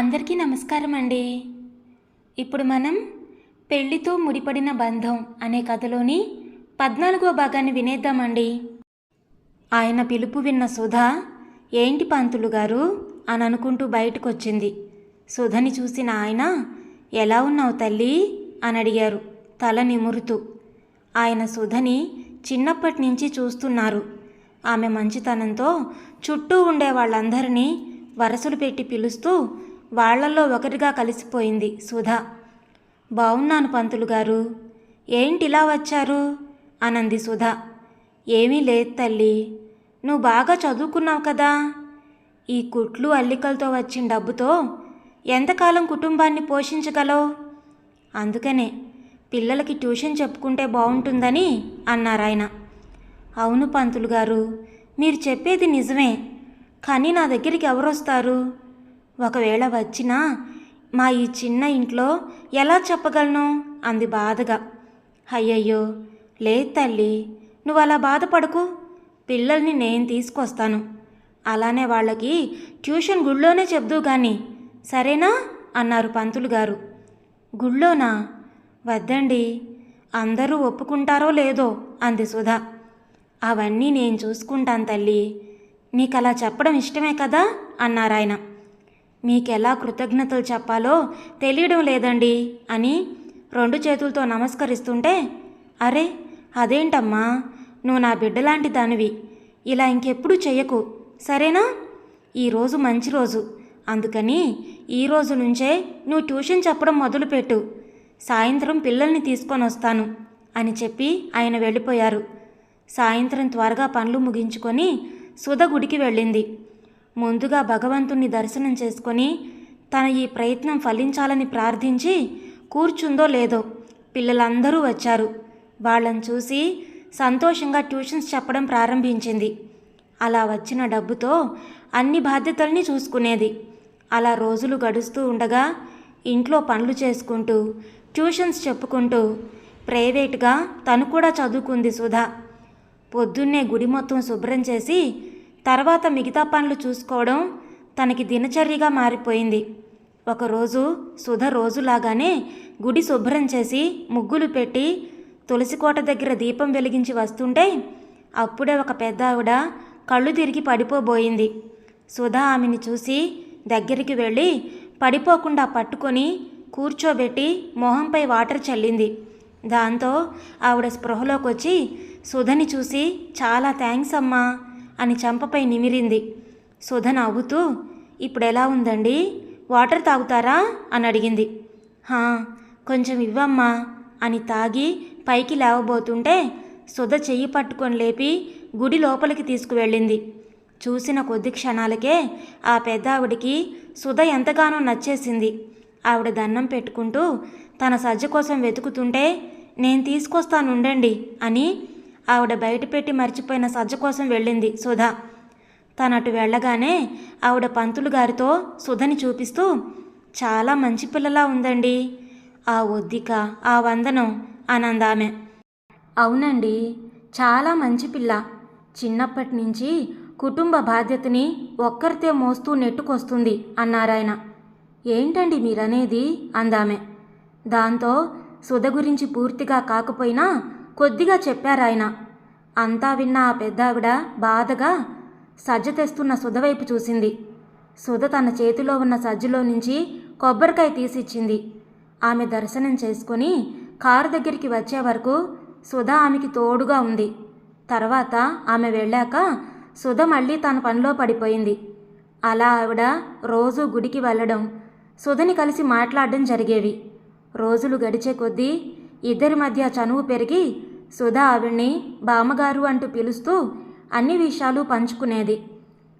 అందరికీ నమస్కారం అండి. ఇప్పుడు మనం పెళ్ళితో ముడిపడిన బంధం అనే కథలోని పద్నాలుగో భాగాన్ని వినేద్దామండి. ఆయన పిలుపు విన్న సుధ ఏంటి పంతులు గారు? అని అనుకుంటూ బయటకు వచ్చింది సుధని చూసిన ఆయన ఎలా ఉన్నావు తల్లి? అని అడిగారు తల నిమురుతూ. ఆయన సుధని చిన్నప్పటి నుంచి చూస్తున్నారు. ఆమె మంచితనంతో చుట్టూ ఉండే వాళ్ళందరినీ వరసలు పెట్టి పిలుస్తూ వాళ్ళల్లో ఒకరిగా కలిసిపోయింది సుధా. బావున్నాను పంతులు గారు. ఏంటి ఇలా వచ్చారు? అనంది సుధ. ఏమీ లేదు తల్లి. నువ్వు బాగా చదువుకున్నావు కదా. ఈ కుట్లు అల్లికలతో వచ్చిన డబ్బుతో ఎంతకాలం కుటుంబాన్ని పోషించగలవు? అందుకనే. పిల్లలకి ట్యూషన్ చెప్పుకుంటే బాగుంటుందని అన్నారాయన అవును పంతులు గారు. మీరు చెప్పేది నిజమే. కానీ నా దగ్గరికి ఎవరొస్తారు? ఒకవేళ వచ్చినా మా ఈ చిన్న ఇంట్లో ఎలా చెప్పగలను? అంది బాధగా. అయ్యయ్యో లేదు తల్లి నువ్వు అలా బాధపడకు. పిల్లల్ని నేను తీసుకొస్తాను. అలానే వాళ్ళకి ట్యూషన్ గుళ్ళోనే చెప్దు కానీ సరేనా? అన్నారు పంతులు గారు. గుళ్ళోనా? వద్దండి. అందరూ ఒప్పుకుంటారో లేదో? అంది సుధా. అవన్నీ నేను చూసుకుంటాను తల్లి. నీకు అలా చెప్పడం ఇష్టమే కదా? అన్నారాయన. మీకెలా కృతజ్ఞతలు చెప్పాలో తెలియడం లేదండి అని రెండు చేతులతో నమస్కరిస్తుంటే అరే అదేంటమ్మా? నువ్వు నా బిడ్డలాంటి దానివి. ఇలా ఇంకెప్పుడు చెయ్యకు సరేనా? ఈరోజు మంచి రోజు. అందుకని ఈ రోజు నుంచే నువ్వు ట్యూషన్ చెప్పడం మొదలుపెట్టు. సాయంత్రం పిల్లల్ని తీసుకొని వస్తాను అని చెప్పి ఆయన వెళ్ళిపోయారు. సాయంత్రం త్వరగా పనులు ముగించుకొని సుధ గుడికి వెళ్ళింది. ముందుగా భగవంతుణ్ణి దర్శనం చేసుకొని తన ఈ ప్రయత్నం ఫలించాలని ప్రార్థించి కూర్చుందో లేదో పిల్లలందరూ వచ్చారు. వాళ్ళని చూసి సంతోషంగా ట్యూషన్స్ చెప్పడం ప్రారంభించింది. అలా వచ్చిన డబ్బుతో అన్ని బాధ్యతల్ని చూసుకునేది. అలా రోజులు గడుస్తూ ఉండగా ఇంట్లో పనులు చేసుకుంటూ ట్యూషన్స్ చెప్పుకుంటూ ప్రైవేట్గా తను కూడా చదువుకుంది సుధా. పొద్దున్నే గుడి మొత్తం శుభ్రం చేసి తర్వాత మిగతా పనులు చూసుకోవడం తనకి దినచర్యగా మారిపోయింది. ఒకరోజు సుధ రోజులాగానే గుడి శుభ్రం చేసి ముగ్గులు పెట్టి తులసికోట దగ్గర దీపం వెలిగించి వస్తుంటే అప్పుడే ఒక పెద్ద ఆవిడ కళ్ళు తిరిగి పడిపోబోయింది. సుధ ఆమెని చూసి దగ్గరికి వెళ్ళి పడిపోకుండా పట్టుకొని కూర్చోబెట్టి మొహంపై వాటర్ చల్లింది. దాంతో ఆవిడ స్పృహలోకి వచ్చి సుధని చూసి చాలా థ్యాంక్స్ అమ్మా. అని చంపపై నిమిరింది. సుధ నవ్వుతూ ఇప్పుడు ఎలా ఉందండి? వాటర్ తాగుతారా? అని అడిగింది. హా కొంచెం ఇవ్వమ్మా అని తాగి పైకి లేవబోతుంటే సుధ చెయ్యి పట్టుకొని లేపి గుడి లోపలికి తీసుకువెళ్ళింది. చూసిన కొద్ది క్షణాలకే ఆ పెద్ద ఆవిడికి సుధ ఎంతగానో నచ్చేసింది. ఆవిడ దండం పెట్టుకుంటూ తన సజ్జ కోసం వెతుకుతుంటే నేను తీసుకొస్తానుండండి అని ఆవిడ బయటపెట్టి మర్చిపోయిన సజ్జ కోసం వెళ్ళింది సుధ. తనటు వెళ్ళగానే ఆవిడ పంతులు గారితో సుధని చూపిస్తూ చాలా మంచి పిల్లలా ఉందండి. ఆ ఒద్దిక ఆ వందనం అనందామె. అవునండి చాలా మంచి పిల్ల. చిన్నప్పటి నుంచి కుటుంబ బాధ్యతని ఒక్కరితే మోస్తూ నెట్టుకొస్తుంది అన్నారాయన. ఏంటండి మీరనేది? అందామె. దాంతో సుధ గురించి పూర్తిగా కాకపోయినా కొద్దిగా చెప్పారాయన. అంతా విన్న ఆ పెద్దావిడ బాధగా సజ్జ తెస్తున్న సుధవైపు చూసింది. సుధ తన చేతిలో ఉన్న సజ్జలో నుంచి కొబ్బరికాయ తీసిచ్చింది. ఆమె దర్శనం చేసుకుని కారు దగ్గరికి వచ్చే వరకు సుధ ఆమెకి తోడుగా ఉంది. తర్వాత ఆమె వెళ్ళాక సుధ మళ్ళీ తన పనిలో పడిపోయింది. అలా ఆవిడ రోజు గుడికి వెళ్ళడం సుధని కలిసి మాట్లాడడం జరిగేవి. రోజులు గడిచే కొద్దీ ఇద్దరి మధ్య చనువు పెరిగి సుధా ఆవిడ్ని బామ్మగారు అంటూ పిలుస్తూ అన్ని విషయాలు పంచుకునేది.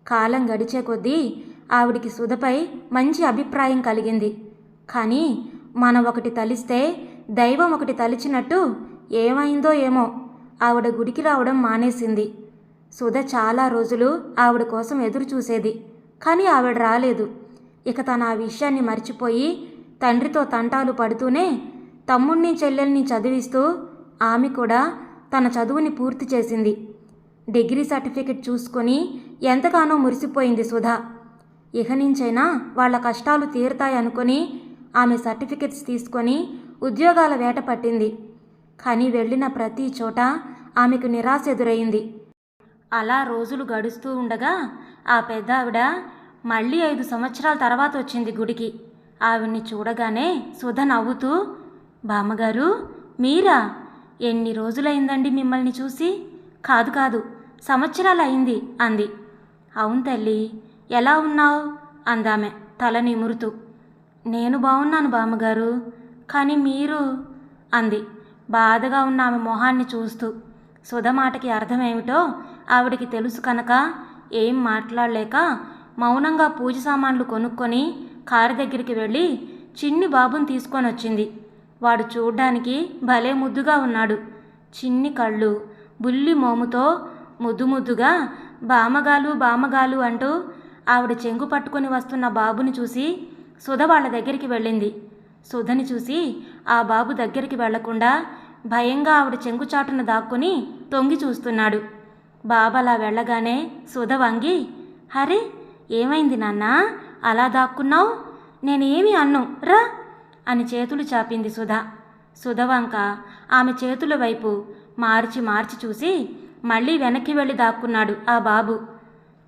కాలం గడిచే కొద్దీ ఆవిడికి సుధపై మంచి అభిప్రాయం కలిగింది. కానీ మనం ఒకటి తలిస్తే దైవం ఒకటి తలిచినట్టు ఏమైందో ఏమో ఆవిడ గుడికి రావడం మానేసింది. సుధ చాలా రోజులు ఆవిడ కోసం ఎదురు చూసేది. కానీ ఆవిడ రాలేదు. ఇక తన ఆ విషయాన్ని మర్చిపోయి తండ్రితో తంటాలు పడుతూనే తమ్ముణ్ణి చెల్లెల్ని చదివిస్తూ ఆమె కూడా తన చదువుని పూర్తి చేసింది. డిగ్రీ సర్టిఫికెట్ చూసుకొని ఎంతగానో మురిసిపోయింది సుధా. ఇహ నుంచైనా వాళ్ళ కష్టాలు తీరుతాయనుకొని ఆమె సర్టిఫికెట్స్ తీసుకొని ఉద్యోగాల వేట పట్టింది. కానీ వెళ్ళిన ప్రతి చోట ఆమెకు నిరాశ ఎదురైంది. అలా రోజులు గడుస్తూ ఉండగా ఆ పెద్దావిడ మళ్ళీ ఐదు సంవత్సరాల తర్వాత వచ్చింది గుడికి. ఆవిడ్ని చూడగానే సుధ నవ్వుతూ బామ్మగారు మీరా? ఎన్ని రోజులైందండి మిమ్మల్ని చూసి? కాదు కాదు సంవత్సరాలు అయింది అంది. అవును తల్లి ఎలా ఉన్నావు? అందామె తల నిమురుతూ. నేను బాగున్నాను బామ్మగారు కానీ మీరు? అంది బాధగా ఉన్న ఆమె మొహాన్ని చూస్తూ. సుధ మాటకి అర్థమేమిటో ఆవిడికి తెలుసు కనుక ఏం మాట్లాడలేక మౌనంగా పూజ సామాన్లు కొనుక్కొని కారు దగ్గరికి వెళ్ళి చిన్ని బాబుని తీసుకొని వచ్చింది వాడు చూడ్డానికి భలే ముద్దుగా ఉన్నాడు. చిన్ని కళ్ళు బుల్లి మోముతో ముద్దు ముద్దుగా బామగాలు బామగాలు అంటూ ఆవిడ చెంగు పట్టుకొని వస్తున్న బాబుని చూసి సుధ వాళ్ళ దగ్గరికి వెళ్ళింది. సుధని చూసి ఆ బాబు దగ్గరికి వెళ్ళకుండా భయంగా ఆవిడ చెంగు చాటున దాక్కుని తొంగి చూస్తున్నాడు. బాబలా వెళ్ళగానే సుధ వంగి హరే ఏమైంది నాన్న? అలా దాక్కున్నావు? నేనేమి అన్ను? రా అని చేతులు చాపింది సుధ. సుధవంక ఆమె చేతుల వైపు మార్చి మార్చి చూసి మళ్ళీ వెనక్కి వెళ్ళి దాక్కున్నాడు ఆ బాబు.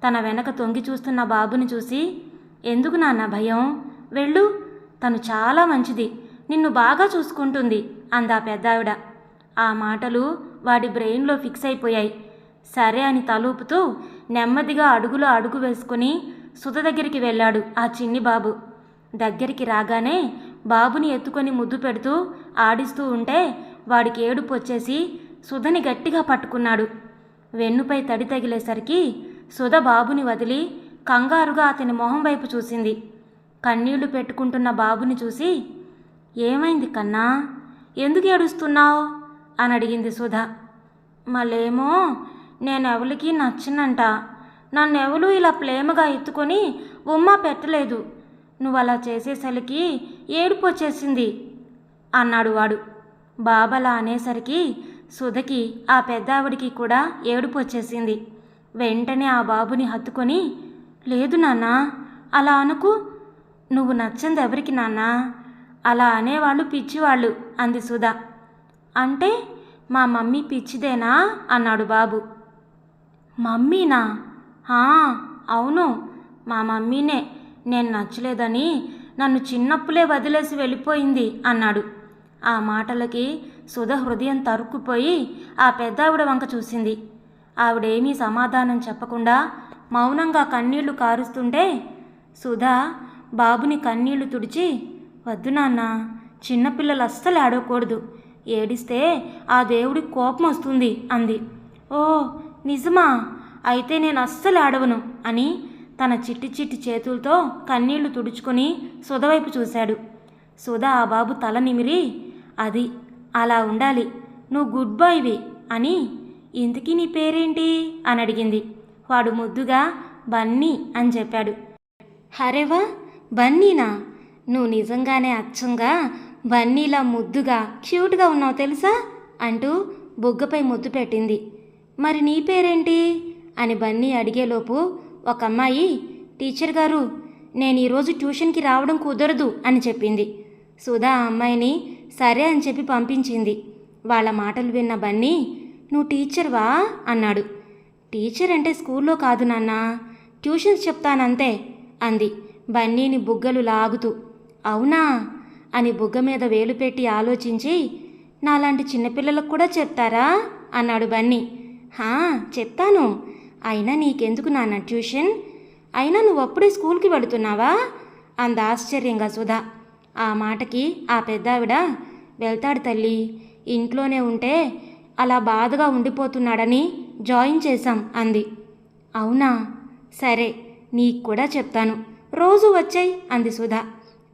తన వెనక తొంగి చూస్తున్న బాబుని చూసి ఎందుకు నాన్న భయం? వెళ్ళు. తను చాలా మంచిది. నిన్ను బాగా చూసుకుంటుంది అందా పెద్దావిడ. ఆ మాటలు వాడి బ్రెయిన్లో ఫిక్స్ అయిపోయాయి. సరే అని తలూపుతూ నెమ్మదిగా అడుగులో అడుగు వేసుకుని సుధ దగ్గరికి వెళ్ళాడు ఆ చిన్ని బాబు. దగ్గరికి రాగానే బాబుని ఎత్తుకొని ముద్దు పెడుతూ ఆడిస్తూ ఉంటే వాడికి ఏడుపు వచ్చేసి సుధని గట్టిగా పట్టుకున్నాడు. వెన్నుపై తడి తగిలేసరికి సుధ బాబుని వదిలి కంగారుగా అతని మొహం వైపు చూసింది. కన్నీళ్ళు పెట్టుకుంటున్న బాబుని చూసి ఏమైంది కన్నా? ఎందుకు ఏడుస్తున్నావు? అని అడిగింది సుధ. మళ్ళేమో నేను ఎవరికి నచ్చనంట. నన్ను ఇలా ప్రేమగా ఎత్తుకొని ఉమ్మ పెట్టలేదు. నువ్వు అలా చేసేసరికి ఏడుపు వచ్చేసింది అన్నాడు వాడు. బాబలా అనేసరికి సుధకి ఆ పెద్దావిడికి కూడా ఏడుపు వచ్చేసింది. వెంటనే ఆ బాబుని హత్తుకొని లేదు నాన్న అలా అనుకు. నువ్వు నచ్చంది ఎవరికి నాన్న? అలా అనేవాళ్ళు పిచ్చివాళ్ళు అంది సుధ. అంటే మా మమ్మీ పిచ్చిదేనా? అన్నాడు బాబు. మమ్మీనా? అవును మా మమ్మీనే. నేను నచ్చలేదని నన్ను చిన్నప్పులే వదిలేసి వెళ్ళిపోయింది అన్నాడు. ఆ మాటలకి సుధ హృదయం తరుక్కుపోయి ఆ పెద్దావిడ వంక చూసింది. ఆవిడేమీ సమాధానం చెప్పకుండా మౌనంగా కన్నీళ్ళు కారుస్తుంటే సుధా బాబుని కన్నీళ్ళు తుడిచి వద్దు నాన్న చిన్నపిల్లలు అస్సలు ఆడకూడదు ఏడిస్తే ఆ దేవుడికి కోపం వస్తుంది అంది. ఓ నిజమా? అయితే నేను అస్సలు ఆడవను అని తన చిట్టి చిట్టి చేతులతో కన్నీళ్ళు తుడుచుకొని సుధ వైపు చూశాడు. సుధ ఆ బాబు తల నిమిరి అది అలా ఉండాలి నువ్వు గుడ్ బాయ్వి అని ఇంతకీ నీ పేరేంటి? అని అడిగింది. వాడు ముద్దుగా బన్నీ అని చెప్పాడు. హరేవా బన్నీనా? నువ్వు నిజంగానే అచ్చంగా బన్నీలా ముద్దుగా క్యూట్గా ఉన్నావు తెలుసా? అంటూ బుగ్గపై ముద్దు పెట్టింది. మరి నీ పేరేంటి? అని బన్నీ అడిగేలోపు ఒక అమ్మాయి టీచర్ గారు నేను ఈరోజు ట్యూషన్కి రావడం కుదరదు అని చెప్పింది. సుధా ఆ అమ్మాయిని సరే అని చెప్పి పంపించింది. వాళ్ళ మాటలు విన్న బన్నీ నువ్వు టీచర్వా అన్నాడు. టీచర్ అంటే స్కూల్లో కాదు నాన్న ట్యూషన్స్ చెప్తానంతే అంది. బన్నీని బుగ్గలు లాగుతూ అవునా అని బుగ్గ మీద వేలు పెట్టి ఆలోచించి నాలాంటి చిన్నపిల్లలకు కూడా చెప్తారా అన్నాడు బన్నీ. హా చెప్తాను. అయినా నీకెందుకు నాన్న ట్యూషన్? అయినా నువ్వు అప్పుడే స్కూల్కి వెళుతున్నావా? అంద ఆశ్చర్యంగా సుధా. ఆ మాటకి ఆ పెద్దావిడ వెళ్తాడు తల్లి ఇంట్లోనే ఉంటే అలా బాధగా ఉండిపోతున్నాడని జాయిన్ చేశాం అంది. అవునా? సరే నీకు కూడా చెప్తాను. రోజు వచ్చాయి అంది Sudha.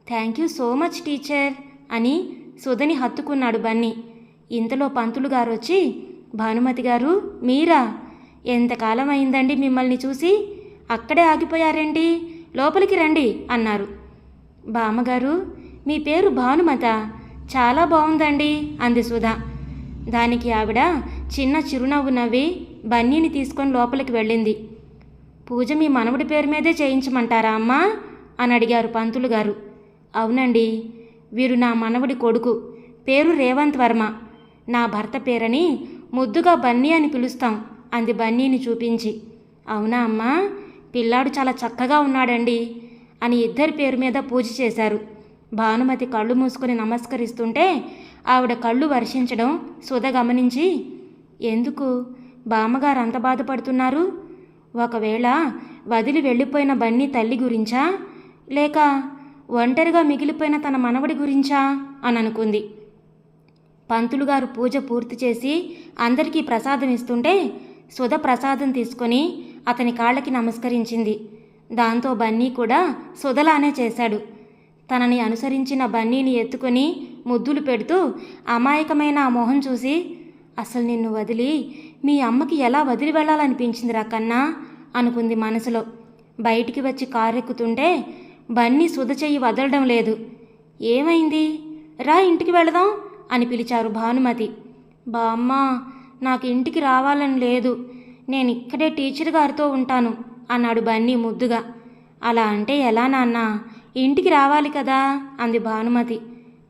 Thank you so much teacher అని సుధని హత్తుకున్నాడు బన్నీ. ఇంతలో పంతులు గారు వచ్చి భానుమతి గారు మీరా? ఎంతకాలం అయిందండి మిమ్మల్ని చూసి? అక్కడే ఆగిపోయారండి లోపలికి రండి అన్నారు. బామ్మగారు మీ పేరు భానుమత. చాలా బాగుందండి అంది సుధా. దానికి ఆవిడ చిన్న చిరునవ్వు నవ్వి బన్నీని తీసుకొని లోపలికి వెళ్ళింది. పూజ మీ మనవడి పేరు మీదే చేయించమంటారా అమ్మా? అని అడిగారు పంతులు గారు. అవునండి వీరు నా మనవడి కొడుకు. పేరు రేవంత్ వర్మ. నా భర్త పేరని ముద్దుగా బన్నీ అని పిలుస్తాం. అంది బన్నీని చూపించి. అవునా అమ్మా? పిల్లాడు చాలా చక్కగా ఉన్నాడండి అని ఇద్దరి పేరు మీద పూజ చేశారు. భానుమతి కళ్ళు మూసుకొని నమస్కరిస్తుంటే ఆవిడ కళ్ళు వర్షించడం సుధ గమనించి ఎందుకు? బామ్మగారు అంత బాధపడుతున్నారు? ఒకవేళ వదిలి వెళ్ళిపోయిన బన్నీ తల్లి గురించా? లేక ఒంటరిగా మిగిలిపోయిన తన మనవడి గురించా? అని అనుకుంది. పంతులుగారు పూజ పూర్తి చేసి అందరికీ ప్రసాదం ఇస్తుంటే సుధ ప్రసాదం తీసుకొని అతని కాళ్ళకి నమస్కరించింది. దాంతో బన్నీ కూడా సుధలానే చేశాడు. తనని అనుసరించిన బన్నీని ఎత్తుకొని ముద్దులు పెడుతూ అమాయకమైన ఆ మొహం చూసి అసలు నిన్ను వదిలి మీ అమ్మకి ఎలా వదిలి వెళ్ళాలనిపించిందిరా కన్నా? అనుకుంది మనసులో. బయటికి వచ్చి కారెక్కుతుంటే బన్నీ సుధ చెయ్యి వదలడం లేదు. ఏమైంది? రా ఇంటికి వెళదాం అని పిలిచారు భానుమతి. బామ్మ నాకు ఇంటికి రావాలని లేదు. నేను ఇక్కడే టీచర్ గారితో ఉంటాను అన్నాడు బన్నీ ముద్దుగా. అలా అంటే ఎలా నాన్న? ఇంటికి రావాలి కదా అంది భానుమతి.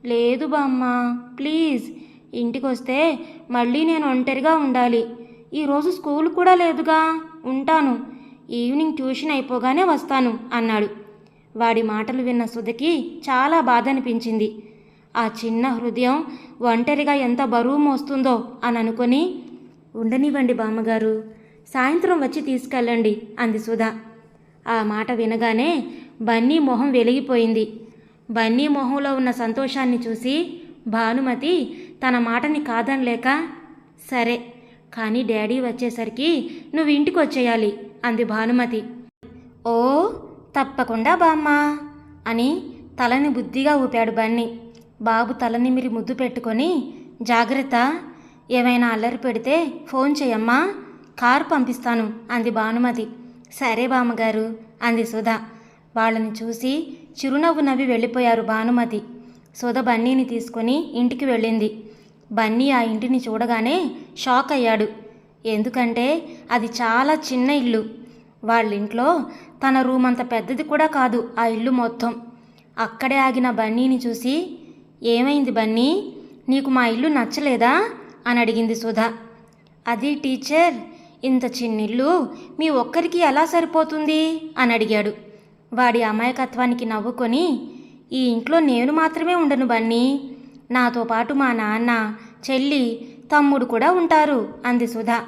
లేదు బామ్మ ప్లీజ్. ఇంటికి వస్తే మళ్ళీ నేను ఒంటరిగా ఉండాలి. ఈరోజు స్కూల్ కూడా లేదుగా ఉంటాను. ఈవినింగ్ ట్యూషన్ అయిపోగానే వస్తాను అన్నాడు. వాడి మాటలు విన్న సుధకి చాలా బాధ అనిపించింది ఆ చిన్న హృదయం ఒంటరిగా ఎంత బరువు మోస్తుందో అని అనుకొని ఉండనివ్వండి బామ్మగారు సాయంత్రం వచ్చి తీసుకెళ్ళండి అంది సుధా. ఆ మాట వినగానే బన్నీ మొహం వెలిగిపోయింది. బన్నీ మొహంలో ఉన్న సంతోషాన్ని చూసి భానుమతి తన మాటని కాదనలేక సరే కానీ డాడీ వచ్చేసరికి నువ్వు ఇంటికి వచ్చేయాలి అంది భానుమతి. ఓ తప్పకుండా బామ్మ అని తలని బుద్ధిగా ఊపాడు బన్నీ. బాబు తలనిమిరి ముద్దు పెట్టుకొని జాగ్రత్త. ఏమైనా అల్లరి పెడితే ఫోన్ చేయమ్మా. కారు పంపిస్తాను అంది భానుమతి. సరే బామ్మగారు అంది సుధా. వాళ్ళని చూసి చిరునవ్వు నవ్వి వెళ్ళిపోయారు భానుమతి. సుధ బన్నీని తీసుకొని ఇంటికి వెళ్ళింది. బన్నీ ఆ ఇంటిని చూడగానే షాక్ అయ్యాడు. ఎందుకంటే అది చాలా చిన్న ఇల్లు. వాళ్ళింట్లో తన రూమ్ అంత పెద్దది కూడా కాదు ఆ ఇల్లు మొత్తం. అక్కడే ఆగిన బన్నీని చూసి ఏమైంది బన్నీ? నీకు మా ఇల్లు నచ్చలేదా? అని అడిగింది సుధా. అది టీచర్ ఇంత చిన్నిల్లు మీ ఒక్కరికి ఎలా సరిపోతుంది? అని అడిగాడు. వాడి అమాయకత్వానికి నవ్వుకొని ఈ ఇంట్లో నేను మాత్రమే ఉండను బన్నీ. నాతో పాటు మా నాన్న చెల్లి తమ్ముడు కూడా ఉంటారు అంది సుధా.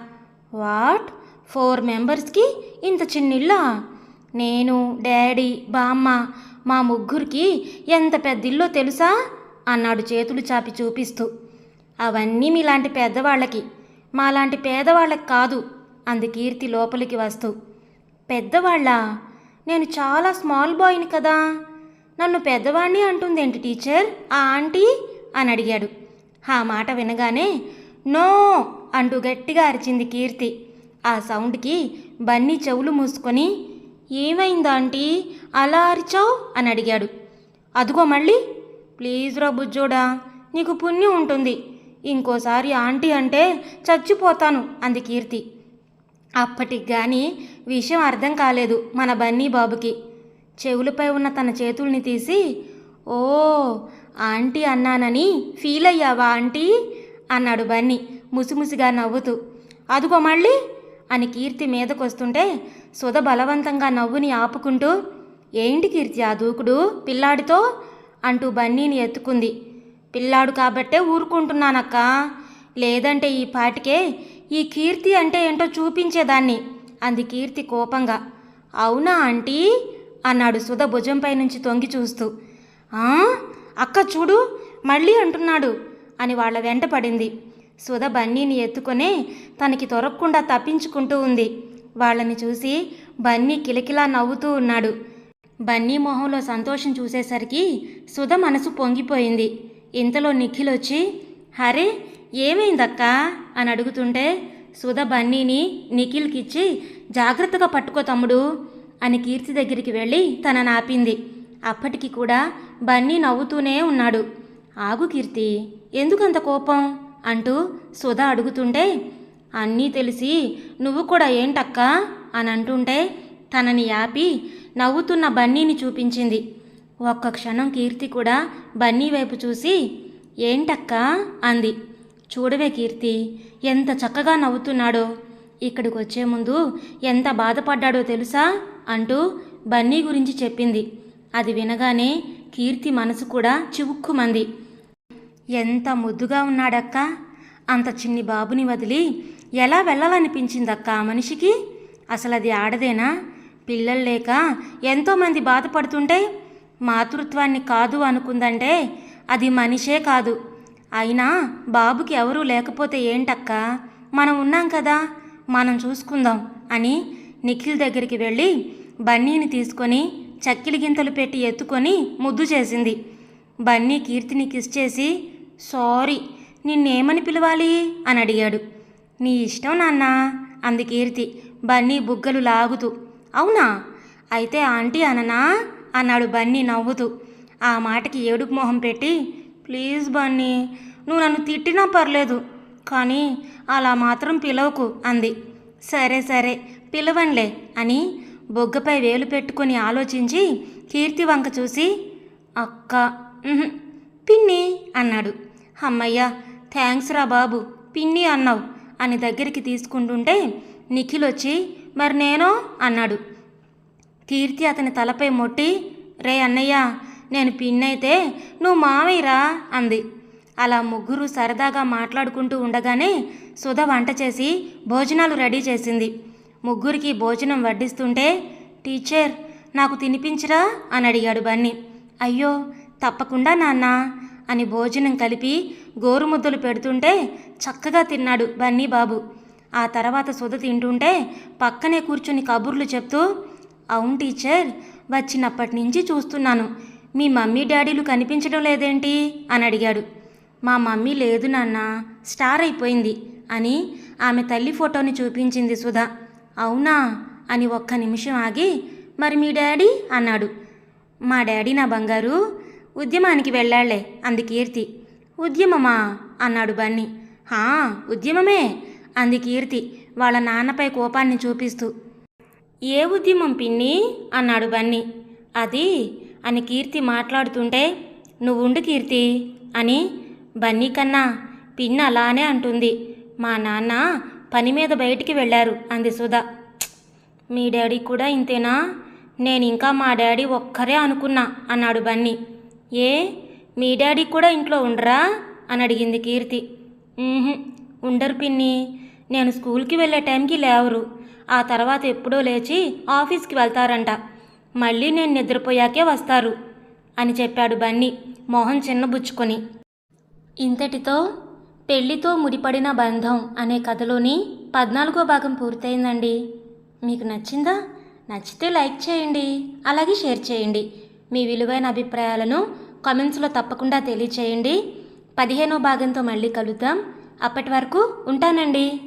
వాట్? ఫోర్ మెంబర్స్కి ఇంత చిన్నిల్లా? నేను డాడీ బామ్మ మా ముగ్గురికి ఎంత పెద్ద ఇల్లో తెలుసా? అన్నాడు చేతులు చాపి చూపిస్తూ. అవన్నీ మీలాంటి పెద్దవాళ్ళకి మాలాంటి పేదవాళ్ళకి కాదు అంది కీర్తి లోపలికి వస్తూ. పెద్దవాళ్ళ? నేను చాలా స్మాల్ బాయ్ని కదా? నన్ను పెద్దవాణ్ణి అంటుందేంటి టీచర్? ఆ ఆంటీ? అని అడిగాడు. ఆ మాట వినగానే నో! అంటూ గట్టిగా అరిచింది కీర్తి. ఆ సౌండ్కి బన్నీ చెవులు మూసుకొని ఏమైందా ఆంటీ? అలా అరిచావు? అని అడిగాడు. అదిగో మళ్ళీ. ప్లీజ్ రా బుజ్జోడా నీకు పుణ్యం ఉంటుంది. ఇంకోసారి ఆంటీ అంటే చచ్చిపోతాను అంది కీర్తి. అప్పటికి కానీ విషయం అర్థం కాలేదు మన బన్నీ బాబుకి. చెవులపై ఉన్న తన చేతుల్ని తీసి ఓ ఆంటీ అన్నానని ఫీల్ అయ్యావా ఆంటీ? అన్నాడు బన్నీ ముసిముసిగా నవ్వుతూ. అదుగో మళ్ళీ అని కీర్తి మీదకొస్తుంటే సుధ బలవంతంగా నవ్వుని ఆపుకుంటూ ఏంటి కీర్తి ఆ దూకుడు పిల్లాడితో అంటూ బన్నీని ఎత్తుకుంది. పిల్లాడు కాబట్టే ఊరుకుంటున్నానక్క. లేదంటే ఈ పాటికే ఈ కీర్తి అంటే ఏంటో చూపించేదాన్ని అంది కీర్తి కోపంగా. అవునా ఆంటీ? అన్నాడు సుధ భుజంపై నుంచి తొంగి చూస్తూ. "ఆ? అక్క చూడు మళ్ళీ అంటున్నాడు అని వాళ్ళ వెంట పడింది. సుధ బన్నీని ఎత్తుకొని తనకి దొరకకుండా తప్పించుకుంటూ ఉంది. వాళ్ళని చూసి బన్నీ కిలకిలా నవ్వుతూ ఉన్నాడు. బన్నీ మొహంలో సంతోషం చూసేసరికి సుధ మనసు పొంగిపోయింది. ఇంతలో నిఖిల్ వచ్చి హరే ఏమైందక్క? అని అడుగుతుంటే సుధ బన్నీని నిఖిల్కిచ్చి జాగ్రత్తగా పట్టుకో తమ్ముడు అని కీర్తి దగ్గరికి వెళ్ళి తన నాపింది. అప్పటికి కూడా బన్నీ నవ్వుతూనే ఉన్నాడు. ఆగు కీర్తి ఎందుకంత కోపం? అంటూ సుధ అడుగుతుంటే అన్నీ తెలిసి నువ్వు కూడా ఏంటక్కా? అని అంటుంటే తనని యాపి నవ్వుతున్న బన్నీని చూపించింది. ఒక్క క్షణం కీర్తి కూడా బన్నీ వైపు చూసి ఏంటక్కా? అంది. చూడవే కీర్తి ఎంత చక్కగా నవ్వుతున్నాడో. ఇక్కడికి వచ్చే ముందు ఎంత బాధపడ్డాడో తెలుసా? అంటూ బన్నీ గురించి చెప్పింది. అది వినగానే కీర్తి మనసు కూడా చివుక్కుమంది. ఎంత ముద్దుగా ఉన్నాడక్క. అంత చిన్ని బాబుని వదిలి ఎలా వెళ్ళాలనిపించిందక్క ఆ మనిషికి? అసలు అది ఆడదేనా? పిల్లలు లేక ఎంతోమంది బాధపడుతుంటే మాతృత్వాన్ని కాదు అనుకుందంటే అది మనిషే కాదు. అయినా బాబుకి ఎవరూ లేకపోతే ఏంటక్క? మనం ఉన్నాం కదా మనం చూసుకుందాం అని నిఖిల్ దగ్గరికి వెళ్ళి బన్నీని తీసుకొని చక్కిలి గింతలు పెట్టి ఎత్తుకొని ముద్దు చేసింది. బన్నీ కీర్తిని కిస్ చేసి సారీ నిన్నేమని పిలవాలి? అని అడిగాడు. నీ ఇష్టం నాన్న అంది కీర్తి. బన్నీ బుగ్గలు లాగుతూ అవునా? అయితే ఆంటీ అననా? అన్నాడు బన్నీ నవ్వుతూ. ఆ మాటకి ఏడుపు మొహం పెట్టి ప్లీజ్ బన్నీ నువ్వు నన్ను తిట్టినా పర్లేదు కానీ అలా మాత్రం పిలవకు అంది. సరే సరే పిలవన్లే అని బొగ్గపై వేలు పెట్టుకొని ఆలోచించి కీర్తి వంక చూసి అక్క పిన్ని అన్నాడు. అమ్మయ్య థ్యాంక్స్ రా బాబు పిన్ని అన్నావు అని దగ్గరికి తీసుకుంటుంటే నిఖిల్ వచ్చి మరి నేను? అన్నాడు. కీర్తి అతని తలపై మొట్టి రే అన్నయ్య నేను పిన్నైతే నువ్వు మావయ్యరా? అంది. అలా ముగ్గురు సరదాగా మాట్లాడుకుంటూ ఉండగానే సుధ వంట చేసి భోజనాలు రెడీ చేసింది. ముగ్గురికి భోజనం వడ్డిస్తుంటే టీచర్ నాకు తినిపించరా? అని అడిగాడు బన్నీ. అయ్యో తప్పకుండా నాన్న అని భోజనం కలిపి గోరుముద్దలు పెడుతుంటే చక్కగా తిన్నాడు బన్నీ బాబు ఆ తర్వాత సుధ తింటుంటే పక్కనే కూర్చుని కబుర్లు చెప్తూ అవును టీచర్ వచ్చినప్పటి నుంచి చూస్తున్నాను. మీ మమ్మీ డాడీలు కనిపించడం లేదేంటి? అని అడిగాడు. మా మమ్మీ లేదు నాన్న స్టార్ అయిపోయింది అని ఆమె తల్లి ఫోటోని చూపించింది సుధా. అవునా? అని ఒక్క నిమిషం ఆగి మరి మీ డాడీ? అన్నాడు. మా డాడీ నా బంగారు ఉద్యమానికి వెళ్ళాళ్ళే అంది కీర్తి. ఉద్యమమా? అన్నాడు బన్నీ. హా ఉద్యమమే. అంది కీర్తి వాళ్ళ నాన్నపై కోపాన్ని చూపిస్తూ. ఏ ఉద్యమం పిన్ని? అన్నాడు బన్నీ. అది? అని కీర్తి మాట్లాడుతుంటే నువ్వుండు కీర్తి అని బన్నీ కన్నా పిన్ని అలానే అంటుంది. మా నాన్న పని మీద బయటికి వెళ్ళారు అంది సుధా. మీ డాడీ కూడా ఇంతేనా? నేను ఇంకా మా డాడీ ఒక్కరే అనుకున్నా అన్నాడు బన్నీ. ఏ? మీ డాడీ కూడా ఇంట్లో ఉండరా? అని అడిగింది కీర్తి. ఉండరు పిన్ని. నేను స్కూల్కి వెళ్ళే టైంకి లేవరు. ఆ తర్వాత ఎప్పుడో లేచి ఆఫీస్కి వెళ్తారంట. మళ్ళీ నేను నిద్రపోయాకే వస్తారు అని చెప్పాడు బన్నీ మొహం చిన్నబుచ్చుకొని ఇంతటితో పెళ్ళితో ముడిపడిన బంధం అనే కథలోని పద్నాలుగో భాగం పూర్తయిందండి. మీకు నచ్చిందా? నచ్చితే లైక్ చేయండి అలాగే షేర్ చేయండి. మీ విలువైన అభిప్రాయాలను కామెంట్స్లో తప్పకుండా తెలియచేయండి. పదిహేనో భాగంతో మళ్ళీ కలుద్దాం. అప్పటి వరకు ఉంటానండి.